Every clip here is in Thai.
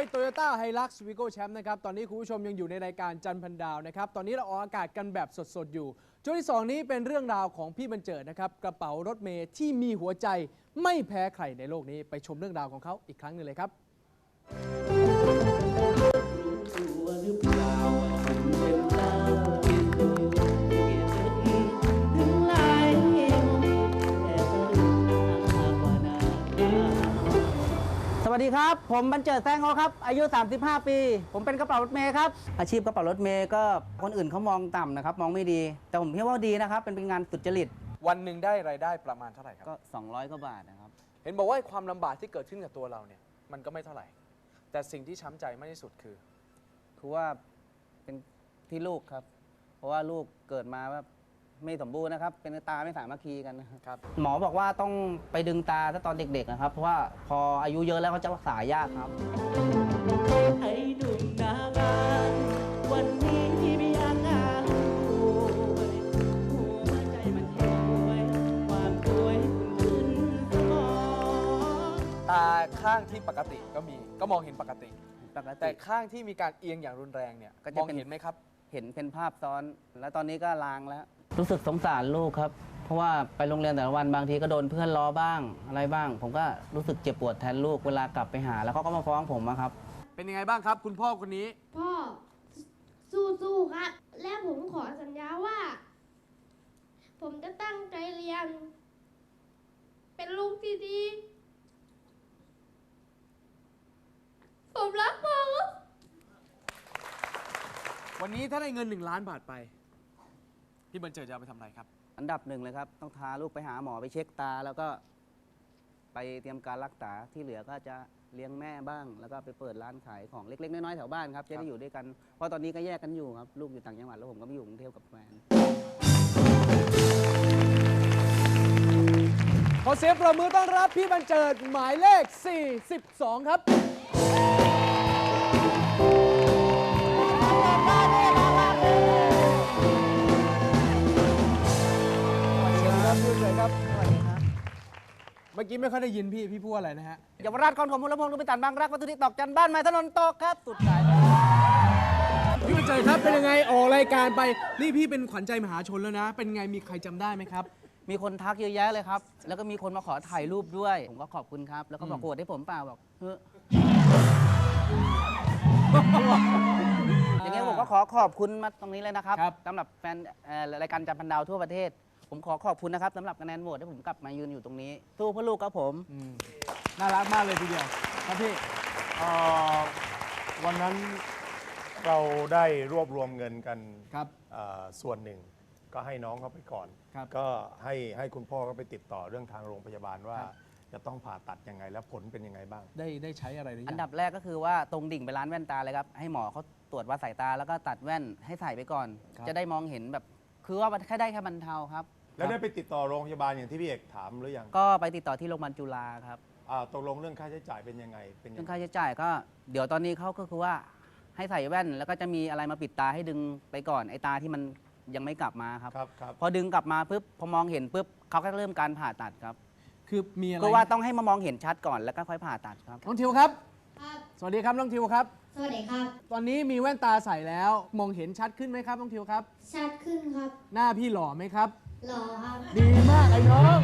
ย Toyota Hilux Vigo Champ นะครับ ตอนนี้คุณผู้ชมยังอยู่ในรายการจันพันดาวนะครับ ตอนนี้เราออกอากาศกันแบบสด ๆ อยู่ช่วงที่ 2 นี้เป็นเรื่องราวของพี่บรรเจิดนะครับ กระเป๋ารถเมย์ที่มีหัวใจไม่แพ้ใครในโลกนี้ ไปชมเรื่องราวของเขาอีกครั้งหนึ่งเลยครับ วัสดีครับ ผมบรรเจิดแซงโอครับ อายุ 35 ปี ผมเป็นกระเป๋ารถเมย์ครับ อาชีพกระเป๋ารถเมย์ก็คนอื่นเขามองต่ำนะครับ มองไม่ดี แต่ผมคิดว่าดีนะครับ เป็นเป็นงานสุจริต วันหนึ่งได้รายได้ประมาณเท่าไหร่ครับ ก็ 200กว่าบาทนะครับ เห็นบอกว่าความลำบากที่เกิดขึ้นกับตัวเราเนี่ย มันก็ไม่เท่าไหร่ แต่สิ่งที่ช้ำใจมากที่สุดคือ คือว่าเป็นที่ลูกครับ เพราะว่าลูกเกิดมาว่า ไม่สมบูรณ์นะครับ เป็นตาไม่สามัคคีกันนะครับครับ หมอบอกว่าต้องไปดึงตาถ้าตอนเด็กๆนะครับ เพราะว่าพออายุเยอะแล้วเขาจะรักษายากครับ ไอ้หนุ่มหน้างานวันนี้ไม่อยากงานรวยหัวใจมันแห้งรวย ความรวยคุณขึ้นสมอง ตาข้างที่ปกติก็มีก็มองเห็นปกติ ปกแต่ติ ข้างที่มีการเอียงอย่างรุนแรงเนี่ยก็มจะองเป็น เห็นไหมครับ เห็นเป็นภาพซ้อน แล้วตอนนี้ก็ลางแล้ว รู้สึกสงสารลูกครับ เพราะว่าไปโรงเรียนแต่ละวันบางทีก็โดนเพื่อนล้อบ้างอะไรบ้าง ผมก็รู้สึกเจ็บปวดแทนลูกเวลากลับไปหา แล้วเขาก็มาฟ้องผมอะครับ เป็นยังไงบ้างครับ คุณพ่อคนนี้ พ่อสู้ๆครับ และผมขอสัญญาว่า ผมจะตั้งใจเรียน เป็นลูกที่ดี ผมรักพ่อครับวันนี้ถ้าได้เงิน 1 ล้านบาทไป พี่บรรเจิดจะเอาไปทำอะไรครับ อันดับหนึ่งเลยครับ ต้องพาลูกไปหาหมอไปเช็คตา แล้วก็ไปเตรียมการรักษาที่เหลือก็จะเลี้ยงแม่บ้าง แล้วก็ไปเปิดร้านขายของเล็กๆน้อยๆแถวบ้านครับจะได้อยู่ด้วยกันเพราะตอนนี้ก็แยกกันอยู่ครับลูกอยู่ต่างจังหวัดแล้วผมก็ไปอยู่กรุงเทพกับแฟน ขอเสียงประมือต้อนรับพี่บรรเจิดหมายเลข 42 ครับสวัสดี ครับพี่บรรเจิดครับ เมื่อกี้ไม่ค่อยได้ยินพี่ พี่พูดอะไรนะฮะเยาวราชคอนของมูลพงศ์ลุงพิตันบางรักวัตถุดิบตอกจันบ้านไม้ถนนตกครับ สุดสายพี่บรรเจิดครับเป็นยังไงออกรายการไป นี่พี่เป็นขวัญใจมหาชนแล้วนะ เป็นไงมีใครจำได้ไหมครับ มีคนทักเยอะแยะเลยครับ แล้วก็มีคนมาขอถ่ายรูปด้วย ผมก็ขอบคุณครับ แล้วก็บอกอืมโกรธให้ผมเปล่าบอกเฮ้ออย่างเงี้ยผมก็ขอขอบคุณมาตรงนี้เลยนะครับครับ สำหรับแฟนเอ่อรายการจันพันดาวทั่วประเทศ ผมขอขอบคุณนะครับสำหรับคะแนนโหวตที่ผมกลับมายืนอยู่ตรงนี้สู้เพื่อลูกครับผม อืมน่ารักมากเลยทีเดียวครับพี่ เอ่อวันนั้นเราได้รวบรวมเงินกันครับ เอ่อส่วนหนึ่งก็ให้น้องเขาไปก่อน ครับ ก็ให้ให้คุณพ่อก็ไปติดต่อเรื่องทางโรงพยาบาลว่าครับจะต้องผ่าตัดยังไงและผลเป็นยังไงบ้าง ได้ได้ใช้อะไรหรือยังอันดับแรกก็คือว่าตรงดิ่งไปร้านแว่นตาเลยครับ ให้หมอเขาตรวจวัดสายตาแล้วก็ตัดแว่นให้ใส่ไปก่อนครับจะได้มองเห็นแบบ คือว่ามันแค่ได้แค่บรรเทาครับ แล้วได้ไปติดต่อโรงพยาบาลอย่างที่พี่เอกถามหรือยังก็ไปติดต่อที่โรงพยาบาลจุฬาครับอ่าตกลงเรื่องค่าใช้จ่ายเป็นยังไงเป็นยัเรื่องงไงค่าใช้จ่ายก็ เดี๋ยวตอนนี้เขาก็คือว่าให้ใส่แว่น แล้วก็จะมีอะไรมาปิดตาให้ดึงไปก่อนไอ้ตาที่มันยังไม่กลับมาครับ ครับครับพอดึงกลับมาปุ๊บพอมองเห็นปุ๊บเขาก็เริ่มการผ่าตัดครับคือมีอะไรก็ว่าต้องให้มามองเห็นชัดก่อนแล้วก็ค่อยผ่าตัดครับ น้องทิวครับ ครับ สวัสดีครับน้องทิวครับ สวัสดีครับ ตอนนี้มีแว่นตาใส่แล้วมองเห็นชัดขึ้นไหมครับน้องทิวครับ ชัดขึ้นครับ หน้าพี่หล่อไหมครับ หล่อครับดีมากไอ้น้อง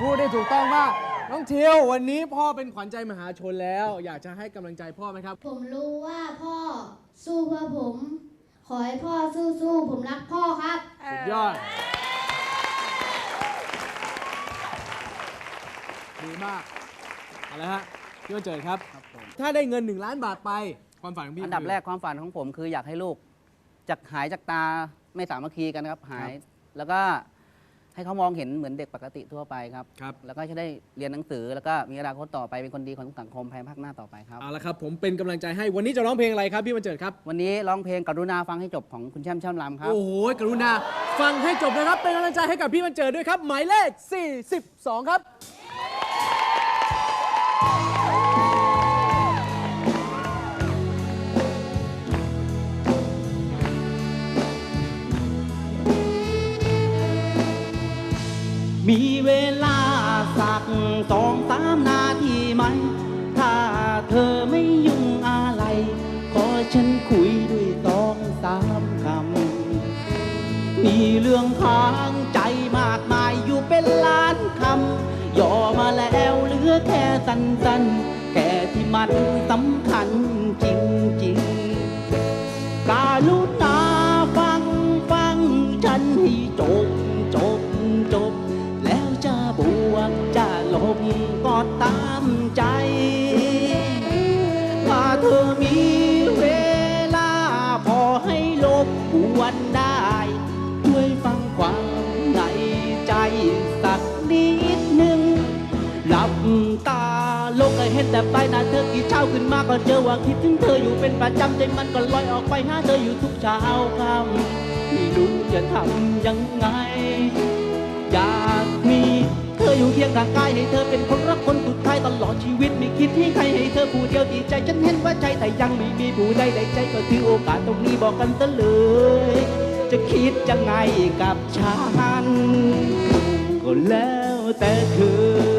พูดได้ถูกต้องมาก น้องทิววันนี้พ่อเป็นขวัญใจมหาชนแล้ว อยากจะให้กำลังใจพ่อไหมครับ ผมรู้ว่าพ่อสู้เพื่อผม ขอให้พ่อสู้ๆผมรักพ่อครับ สุดยอด ดีมากเอาละฮะพี่วันเจิดครับ ครับผมถ้าได้เงิน 1 ล้านบาทไปความฝันของพี่อันดับคื แรกความฝันของผมคืออยากให้ลูกจากหายจากตาไม่สามัคคีกันนะครับ หาย แล้วก็ให้เขามองเห็นเหมือนเด็กปกติทั่วไปครับ ครับ แล้วก็จะได้เรียนหนังสือ แล้วก็มีอนาคตต่อไปเป็นคนดีของสังคมภายภาคหน้าต่อไปครับ เอาละครับ ผมเป็นกำลังใจให้วันนี้จะร้องเพลงอะไรครับพี่วันเจิดครับ วันนี้ร้องเพลงกรุณาฟังให้จบของคุณแช่มช่ำลำครับ โอ้โห กรุณา ฟังให้จบนะครับ เป็นกำลังใจให้กับพี่วันเจิดด้วยครับ หมายเลข 42 ครับ มีเวลาสักสองสามนาทีไหม ถ้าเธอไม่ยุ่งอะไร ขอฉันคุยด้วยสองสามคำ มีเรื่องค้างใจมากมายอยู่เป็นล้านคำ ย่อมาแล้วเหลือแค่สั้นๆ แค่ที่มันสำคัญจริงๆ การุณาฟังฟังฉันให้จบาลงก็เห็นแต่ใบหน้าเธอกี่เช้าขึ้นมาก็เจอว่าคิดถึงเธออยู่เป็นประจำใจมันก็ลอยออกไปหาเธออยู่ทุกเช้าค่ำไม่รู้จะทำยังไง อยากมีเธออยู่เคียงข้างกายให้เธอเป็นคนรักคนสุดท้ายตลอดชีวิตไม่คิดให้ใครให้เธอผู้เดียวดีใจฉันเห็นว่าใจแต่ยังไม่มีผู้ใดได้ใจก็ถือโอกาสตรงนี้บอกกันซะเลย จะคิดยังไงกับฉันก็แล้วแต่เธอ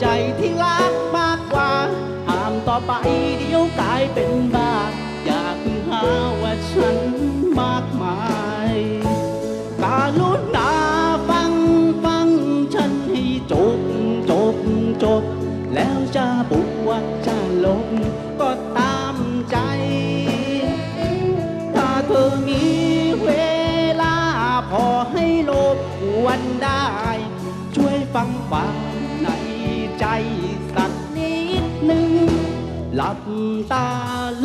ใจที่รักมากกว่าห้ามต่อไปเดี๋ยวกลายเป็นบ้าอย่าเพิ่งหาว่าฉันมากมายการุณาฟังฟังฉันให้จบจบจบ แล้วจะบวกจะลบก็ตามใจ ถ้าเธอมีเวลาพอให้ลบกวนได้ ช่วยฟังความ ลับตา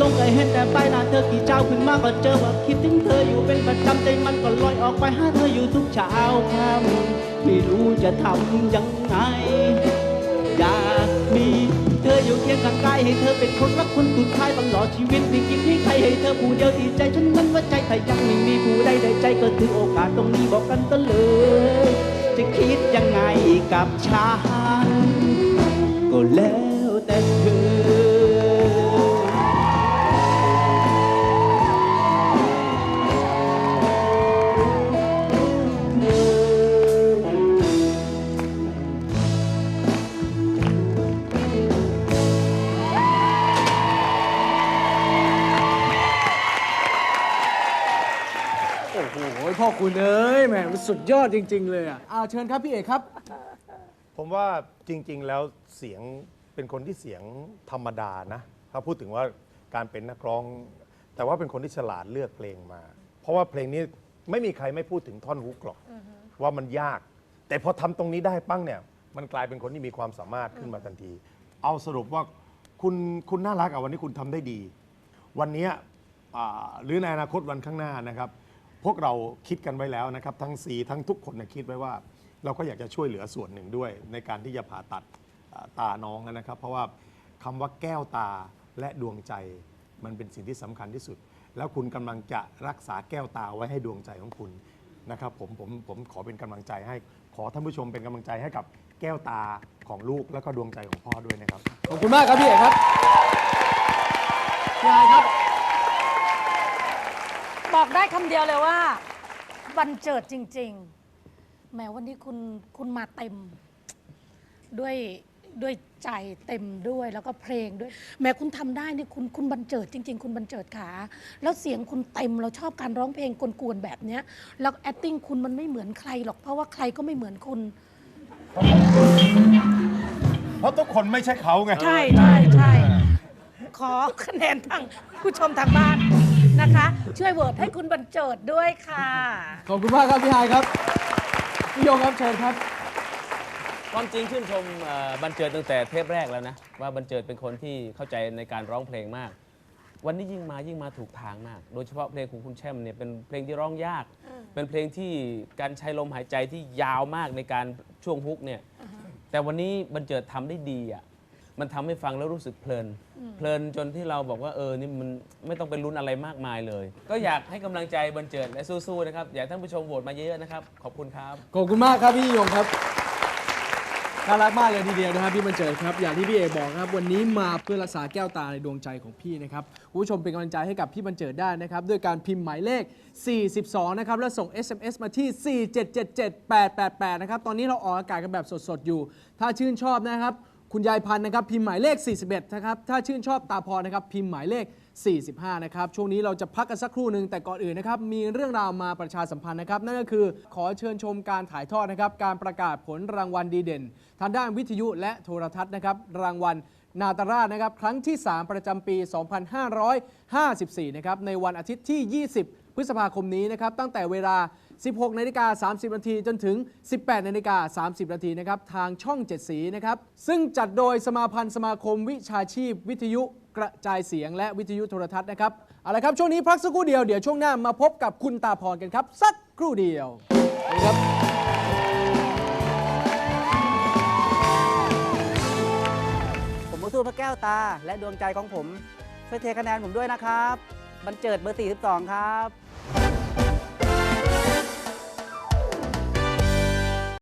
ลงก็เห็นแต่ใบหน้าเธอกี่เช้าขึ้นมาก็เจอว่าคิดถึงเธออยู่เป็นประจำใจมันก็ลอยออกไปหาเธออยู่ทุกเช้าค่ำไม่รู้จะทำยังไง อยากมีเธออยู่เคียงข้างกายให้เธอเป็นคนรักคนสุดท้ายตลอดชีวิตไม่คิดให้ใครให้เธอผู้เดียวที่ใจฉันมันว่าใจแต่ยังไม่มีผู้ใดได้ใจก็ถือโอกาสตรงนี้บอกกันซะเลย จะคิดยังไงกับฉันก็แล้ว สุดยอดจริง ๆ เลยอะอ่าเชิญครับพี่เอกครับ ผมว่าจริง ๆ แล้วเสียงเป็นคนที่เสียงธรรมดานะถ้าพูดถึงว่าการเป็นนักร้อง แต่ว่าเป็นคนที่ฉลาดเลือกเพลงมา เพราะว่าเพลงนี้ไม่มีใครไม่พูดถึงท่อนฮุกหรอกว่ามันยาก แต่พอทำตรงนี้ได้ปั้งเนี่ย มันกลายเป็นคนที่มีความสามารถขึ้นมาทันที เอาสรุปว่าคุณคุณน่ารักอะวันนี้คุณทำได้ดี วันเนี้ยอ่าหรือในอนาคตวันข้างหน้านะครับ พวกเราคิดกันไว้แล้วนะครับ ทั้งสีทั้งทุกคนนะคิดไว้ว่า เราก็อยากจะช่วยเหลือส่วนหนึ่งด้วย ในการที่จะผ่าตัดตาน้องนะครับ เพราะว่าคำว่าแก้วตาและดวงใจมันเป็นสิ่งที่สำคัญที่สุด แล้วคุณกำลังจะรักษาแก้วตาไว้ให้ดวงใจของคุณนะครับผมผมผมขอเป็นกำลังใจให้ขอท่านผู้ชมเป็นกำลังใจให้กับแก้วตาของลูกแล้วก็ดวงใจของพ่อด้วยนะครับ ขอบคุณมากครับพี่เอกครับพี่ไอครับ บอกได้คำเดียวเลยว่าบันเจิดจริง ๆแม้วันนี้คุณคุณมาเต็ม ด้วยด้วยใจเต็มด้วยแล้วก็เพลงด้วยแม้คุณทำได้นี่คุณคุณบันเจิดจริง ๆ คุณบันเจิดขา แล้วเสียงคุณเต็มเราชอบการร้องเพลงกวนๆแบบเนี้ยแล้ว acting คุณมันไม่เหมือนใครหรอกเพราะว่าใครก็ไม่เหมือนคุณ เพราะทุกคนไม่ใช่เขาไง ใช่ใช่ใช่ขอคะแนนทางผู้ชมทางบ้าน นะคะ ช่วยโหวตให้คุณบันเจิดด้วยค่ะ ขอบคุณมากครับพี่ไอครับพี่โยงครับเชิญครับ ความจริงชื่นชมเอ่อบันเจิดตั้งแต่เทปแรกแล้วนะ ว่าบันเจิดเป็นคนที่เข้าใจในการร้องเพลงมาก วันนี้ยิ่งมายิ่งมาถูกทางมาก โดยเฉพาะเพลงของคุณแช่มเนี่ยเป็นเพลงที่ร้องยาก เป็นเพลงที่การใช้ลมหายใจที่ยาวมากในการช่วงฮุกเนี่ยแต่วันนี้บรรเจิดทำได้ดีอะ มันทำให้ฟังแล้วรู้สึกเพลิน เพลินจนที่เราบอกว่าเออนี่มันไม่ต้องไปลุ้นอะไรมากมายเลย ก็อยากให้กำลังใจบรรเจิดและสู้ๆนะครับอยากให้ท่านผู้ชมโหวตมาเยอะๆนะครับขอบคุณครับ ขอบคุณมากครับพี่ยิ่งยงครับน่ารักมากเลยทีเดียวนะครับพี่บรรเจิดครับอย่างที่พี่เอกบอกครับวันนี้มาเพื่อรักษาแก้วตาในดวงใจของพี่นะครับคุณผู้ชมเป็นกำลังใจให้กับพี่บรรเจิดได้นะครับด้วยการพิมพ์หมายเลข 42 นะครับแล้วส่ง SMS มาที่ 4777888 นะครับตอนนี้เราออกอากาศกันแบบสดๆอยู่ ถ้าชื่นชอบนะครับ คุณยายพันธ์นะครับพิมพ์หมายเลข 41 นะครับ ถ้าชื่นชอบตาพรนะครับพิมพ์หมายเลข 45 นะครับ ช่วงนี้เราจะพักกันสักครู่หนึ่งแต่ก่อนอื่นนะครับ มีเรื่องราวมาประชาสัมพันธ์นะครับ นั่นก็คือขอเชิญชมการถ่ายทอดนะครับ การประกาศผลรางวัลดีเด่น ทางด้านวิทยุและโทรทัศน์นะครับรางวัลนาตราชนะครับครั้งที่ 3 ประจำปี 2554 นะครับในวันอาทิตย์ที่ 20 พฤษภาคมนี้นะครับตั้งแต่เวลา 16นาฬิกา30นาทีจนถึง 18นาฬิกา30นาทีนะครับทางช่อง 7 สีนะครับซึ่งจัดโดยสมาพันธ์สมาคมวิชาชีพ วิทยุกระจายเสียงและวิทยุโทรทัศน์นะครับเอาละครับช่วงนี้พักสักครู่เดียวเดี๋ยวช่วงหน้ามาพบกับคุณตาพรกันครับ สักครู่เดียวครับผมมุสู้พระแก้วตาและดวงใจของผมช่วยเทคะแนนผมด้วยนะครับบันเจิดเบอร์ 42 ครับ